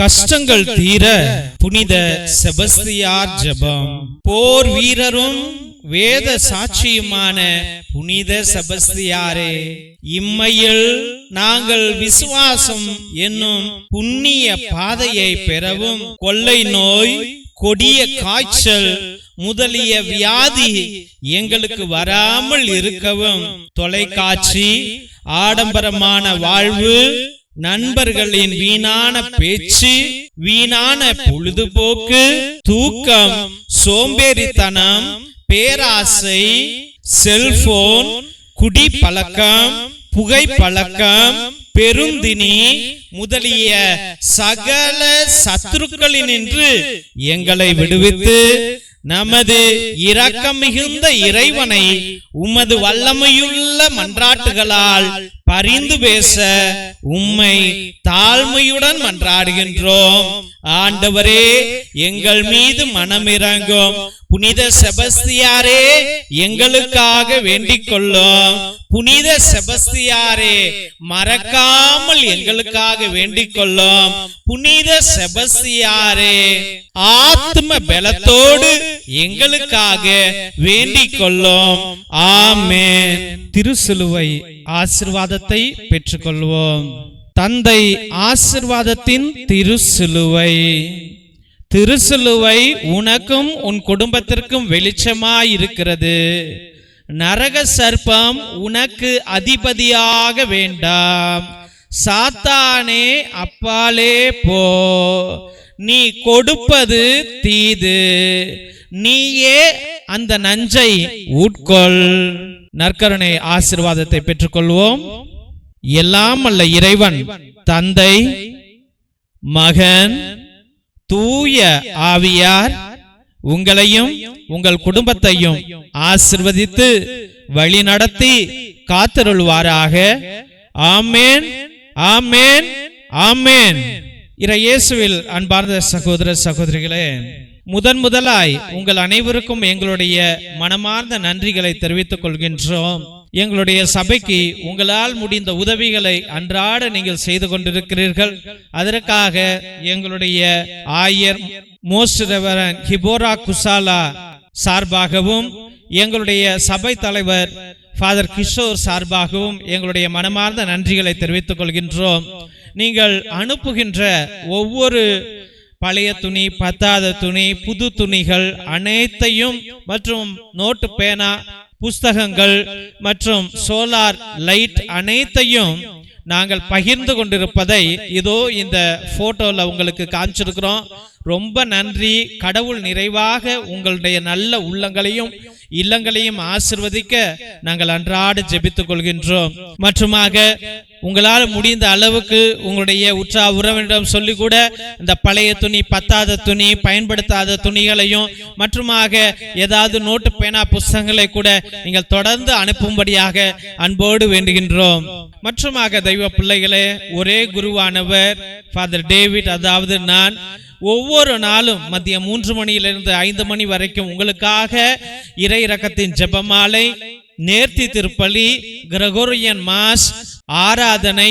கஷ்டங்கள் தீர புனித செபஸ்தியார் ஜெபம். போர் வீரரும் வேத சாட்சியுமான புனித செபஸ்தியாரே. இம்மையில் நாங்கள் விசுவாசம் என்னும் புண்ணிய பாதையை பெறவும் கொள்ளை நோய் கொடிய காய்ச்சல் முதலிய வியாதி எங்களுக்கு வராமல் இருக்கவும். தொலைக்காட்சி ஆடம்பரமான வாழ்வு நண்பர்களின் வீணான பேச்சு வீணான பொழுதுபோக்கு தூக்கம் சோம்பேறித்தனம் பேராசை செல்போன் குடி பழக்கம் புகை பழக்கம் பெருந்தினி முதலிய சகல சத்துருக்களினின்று எங்களை விடுவித்து நமது இரக்கம் மிகுந்த இறைவனை உமது வல்லமையுள்ள மன்றாட்டுகளால் பரிந்து பேச உம்மை தாழ்மையுடன் மன்றாடுகின்றோம். ஆண்டவரே எங்கள் மீது மனமிறங்கும். புனித செபஸ்தியாரே எங்களுக்காக வேண்டிக் கொள்ளும் புனித செபஸ்தியாரே மறக்காமல் எங்களுக்காக வேண்டிக் கொள்ளும் புனித செபஸ்தியாரே ஆத்ம பலத்தோடு எங்களுக்காக வேண்டிக் கொள்ளும் ஆமே திருசிலுவை ஆசிர்வாதத்தை பெற்றுக்கொள்வோம். தந்தை ஆசிர்வாதத்தின் திருசிலுவை. திருசிலுவை உனக்கும் உன் குடும்பத்திற்கும் வெளிச்சமாய் இருக்கிறது நரக சர்ப்பம் உனக்கு அதிபதியாக வேண்டாம். சாத்தானே அப்பாலே போ. நீ கொடுப்பது தீது. நீயே அந்த நஞ்சை உட்கொள். நற்கருணை ஆசிர்வாதத்தை பெற்றுக்கொள்வோம். எல்லாம் அல்ல இறைவன். தந்தை மகன் தூய ஆவியார் உங்களையும் உங்கள் குடும்பத்தையும் ஆசிர்வதித்து வழி நடத்தி காத்தருள்வாராக. ஆமேன் ஆமேன் ஆமேன். இறையேசுவில் அன்பார்ந்த சகோதர சகோதரிகளே முதன் முதலாய் உங்கள் அனைவருக்கும் எங்களுடைய மனமார்ந்த நன்றிகளை தெரிவித்துக் கொள்கின்றோம். எங்களுடைய சபைக்கு உங்களால் முடிந்த உதவிகளை அன்றாட நீங்கள் செய்து கொண்டிருக்கிறீர்கள். அதற்காக எங்களுடைய ஆயர் மோஸ்ட் ரெவரன் ஹிபோரா குசாலா சார்பாகவும் எங்களுடைய சபை தலைவர் ஃபாதர் கிஷோர் சார்பாகவும் எங்களுடைய மனமார்ந்த நன்றிகளை தெரிவித்துக் கொள்கின்றோம். நீங்கள் அனுப்புகின்ற ஒவ்வொரு பழைய துணி பத்தாத துணி புது துணிகள் அனைத்தையும் மற்றும் நோட்டு பேனா புஸ்தகங்கள் மற்றும் சோலார் லைட் அனைத்தையும் நாங்கள் பகிர்ந்து கொண்டிருப்பதை இதோ இந்த போட்டோல உங்களுக்கு காமிச்சிருக்கிறோம். ரொம்ப நன்றி. கடவுள் நிறைவாக உங்களுடைய நல்ல உள்ளங்களையும் இல்லங்களையும் ஆசிர்வதிக்க நாங்கள் அன்றாட ஜெபித்துக் கொள்கின்றோம் மற்றுமாக உங்களால் முடிந்த அளவுக்கு உங்களுடைய உற்றா உறவினரிடம் சொல்லி கூட இந்த பழைய துணி பத்தாத துணி பயன்படுத்தாத துணிகளையும் மற்றுமாக ஏதாவது நோட்டு பேனா புஸ்தகங்களை கூட நீங்கள் தொடர்ந்து அனுப்பும்படியாக அன்போடு வேண்டுகின்றோம். மற்றுமாக தெய்வ பிள்ளைகளே ஒரே குருவானவர் ஃபாதர் டேவிட் அதாவது நான் ஒவ்வொரு நாளும் மதியம் மூன்று மணியிலிருந்து ஐந்து மணி வரைக்கும் உங்களுக்காக இறை ரகத்தின் ஜெபமாலை நேர்த்தி திருப்பலி கிரகோரியன் மாஸ் ஆராதனை